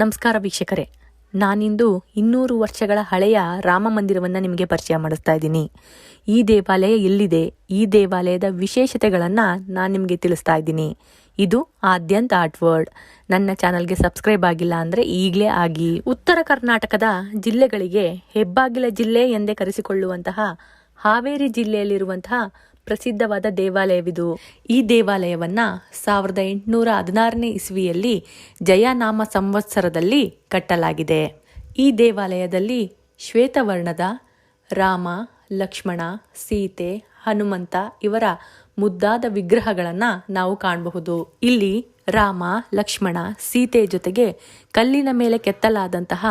ನಮಸ್ಕಾರ ವೀಕ್ಷಕರೇ. ನಾನಿಂದು ಇನ್ನೂರು ವರ್ಷಗಳ ಹಳೆಯ ರಾಮ ಮಂದಿರವನ್ನು ನಿಮಗೆ ಪರಿಚಯ ಮಾಡಿಸ್ತಾ ಇದ್ದೀನಿ. ಈ ದೇವಾಲಯ ಎಲ್ಲಿದೆ? ಈ ದೇವಾಲಯದ ವಿಶೇಷತೆಗಳನ್ನು ನಾನು ನಿಮಗೆ ತಿಳಿಸ್ತಾ ಇದ್ದೀನಿ. ಇದು ಆದ್ಯಂತ ಆರ್ಟ್ ವರ್ಡ್ ನನ್ನ ಚಾನಲ್ಗೆ ಸಬ್ಸ್ಕ್ರೈಬ್ ಆಗಿಲ್ಲ ಅಂದರೆ ಈಗಲೇ ಆಗಿ ಉತ್ತರ ಕರ್ನಾಟಕದ ಜಿಲ್ಲೆಗಳಿಗೆ ಹೆಬ್ಬಾಗಿಲ ಜಿಲ್ಲೆ ಎಂದೇ ಕರೆಸಿಕೊಳ್ಳುವಂತಹ ಹಾವೇರಿ ಜಿಲ್ಲೆಯಲ್ಲಿರುವಂತಹ ಪ್ರಸಿದ್ಧವಾದ ದೇವಾಲಯವಿದು. ಈ ದೇವಾಲಯವನ್ನ ಸಾವಿರದ ಎಂಟುನೂರ ಹದಿನಾರನೇ ಇಸ್ವಿಯಲ್ಲಿ ಜಯನಾಮ ಸಂವತ್ಸರದಲ್ಲಿ ಕಟ್ಟಲಾಗಿದೆ. ಈ ದೇವಾಲಯದಲ್ಲಿ ಶ್ವೇತವರ್ಣದ ರಾಮ, ಲಕ್ಷ್ಮಣ, ಸೀತೆ, ಹನುಮಂತ ಇವರ ಮುದ್ದಾದ ವಿಗ್ರಹಗಳನ್ನು ನಾವು ಕಾಣಬಹುದು. ಇಲ್ಲಿ ರಾಮ, ಲಕ್ಷ್ಮಣ, ಸೀತೆ ಜೊತೆಗೆ ಕಲ್ಲಿನ ಮೇಲೆ ಕೆತ್ತಲಾದಂತಹ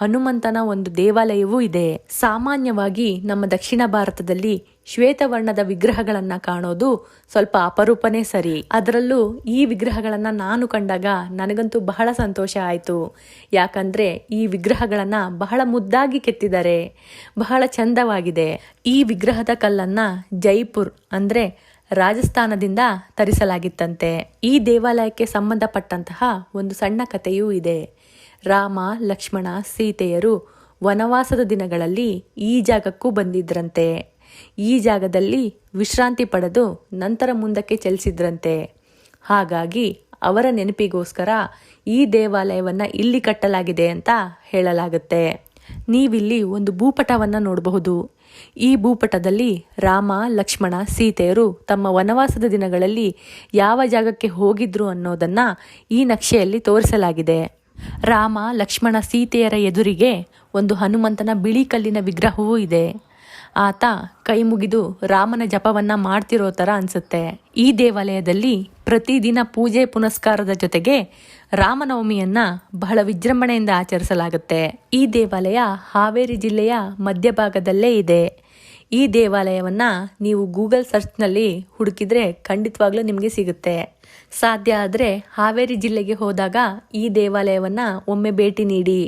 ಹನುಮಂತನ ಒಂದು ದೇವಾಲಯವೂ ಇದೆ. ಸಾಮಾನ್ಯವಾಗಿ ನಮ್ಮ ದಕ್ಷಿಣ ಭಾರತದಲ್ಲಿ ಶ್ವೇತವರ್ಣದ ವಿಗ್ರಹಗಳನ್ನ ಕಾಣೋದು ಸ್ವಲ್ಪ ಅಪರೂಪನೇ ಸರಿ. ಅದರಲ್ಲೂ ಈ ವಿಗ್ರಹಗಳನ್ನ ನಾನು ಕಂಡಾಗ ನನಗಂತೂ ಬಹಳ ಸಂತೋಷ ಆಯಿತು. ಯಾಕಂದ್ರೆ ಈ ವಿಗ್ರಹಗಳನ್ನ ಬಹಳ ಮುದ್ದಾಗಿ ಕೆತ್ತಿದ್ದಾರೆ. ಬಹಳ ಚಂದವಾಗಿದೆ. ಈ ವಿಗ್ರಹದ ಕಲ್ಲನ್ನ ಜೈಪುರ್ ಅಂದ್ರೆ ರಾಜಸ್ಥಾನದಿಂದ ತರಿಸಲಾಗಿತ್ತಂತೆ. ಈ ದೇವಾಲಯಕ್ಕೆ ಸಂಬಂಧಪಟ್ಟಂತಹ ಒಂದು ಸಣ್ಣ ಕಥೆಯೂ ಇದೆ. ರಾಮ, ಲಕ್ಷ್ಮಣ, ಸೀತೆಯರು ವನವಾಸದ ದಿನಗಳಲ್ಲಿ ಈ ಜಾಗಕ್ಕೂ ಬಂದಿದ್ರಂತೆ. ಈ ಜಾಗದಲ್ಲಿ ವಿಶ್ರಾಂತಿ ಪಡೆದು ನಂತರ ಮುಂದಕ್ಕೆ ಚಲಿಸಿದ್ರಂತೆ. ಹಾಗಾಗಿ ಅವರ ನೆನಪಿಗೋಸ್ಕರ ಈ ದೇವಾಲಯವನ್ನು ಇಲ್ಲಿ ಕಟ್ಟಲಾಗಿದೆ ಅಂತ ಹೇಳಲಾಗುತ್ತೆ. ನೀವಿಲ್ಲಿ ಒಂದು ಭೂಪಟವನ್ನು ನೋಡಬಹುದು. ಈ ಭೂಪಟದಲ್ಲಿ ರಾಮ, ಲಕ್ಷ್ಮಣ, ಸೀತೆಯರು ತಮ್ಮ ವನವಾಸದ ದಿನಗಳಲ್ಲಿ ಯಾವ ಜಾಗಕ್ಕೆ ಹೋಗಿದ್ರು ಅನ್ನೋದನ್ನು ಈ ನಕ್ಷೆಯಲ್ಲಿ ತೋರಿಸಲಾಗಿದೆ. ರಾಮ, ಲಕ್ಷ್ಮಣ ಸೀತೆಯರ ಎದುರಿಗೆ ಒಂದು ಹನುಮಂತನ ಬಿಳಿ ಕಲ್ಲಿನ ವಿಗ್ರಹವೂ ಇದೆ. ಆತ ಕೈ ಮುಗಿದು ರಾಮನ ಜಪವನ್ನ ಮಾಡ್ತಿರೋ ಥರ ಅನಿಸುತ್ತೆ. ಈ ದೇವಾಲಯದಲ್ಲಿ ಪ್ರತಿದಿನ ಪೂಜೆ ಪುನಸ್ಕಾರದ ಜೊತೆಗೆ ರಾಮನವಮಿಯನ್ನ ಬಹಳ ವಿಜೃಂಭಣೆಯಿಂದ ಆಚರಿಸಲಾಗುತ್ತೆ. ಈ ದೇವಾಲಯ ಹಾವೇರಿ ಜಿಲ್ಲೆಯ ಮಧ್ಯಭಾಗದಲ್ಲೇ ಇದೆ. ಈ ದೇವಾಲಯವನ್ನ ನೀವು ಗೂಗಲ್ ಸರ್ಚ್ನಲ್ಲಿ ಹುಡುಕಿದ್ರೆ ಖಂಡಿತವಾಗ್ಲೂ ನಿಮಗೆ ಸಿಗುತ್ತೆ. ಸಾಧ್ಯ ಆದರೆ ಹಾವೇರಿ ಜಿಲ್ಲೆಗೆ ಹೋದಾಗ ಈ ದೇವಾಲಯವನ್ನು ಒಮ್ಮೆ ಭೇಟಿ ನೀಡಿ.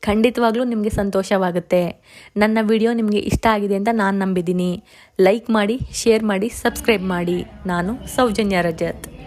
ಖಂಡಿತವಾಗ್ಲೂ ನಿಮಗೆ ಸಂತೋಷವಾಗುತ್ತೆ. ನನ್ನ ವಿಡಿಯೋ ನಿಮಗೆ ಇಷ್ಟ ಆಗಿದೆ ಅಂತ ನಾನು ನಂಬಿದ್ದೀನಿ. ಲೈಕ್ ಮಾಡಿ, ಶೇರ್ ಮಾಡಿ, ಸಬ್ಸ್ಕ್ರೈಬ್ ಮಾಡಿ. ನಾನು ಸೌಜನ್ಯ ರಜತ್.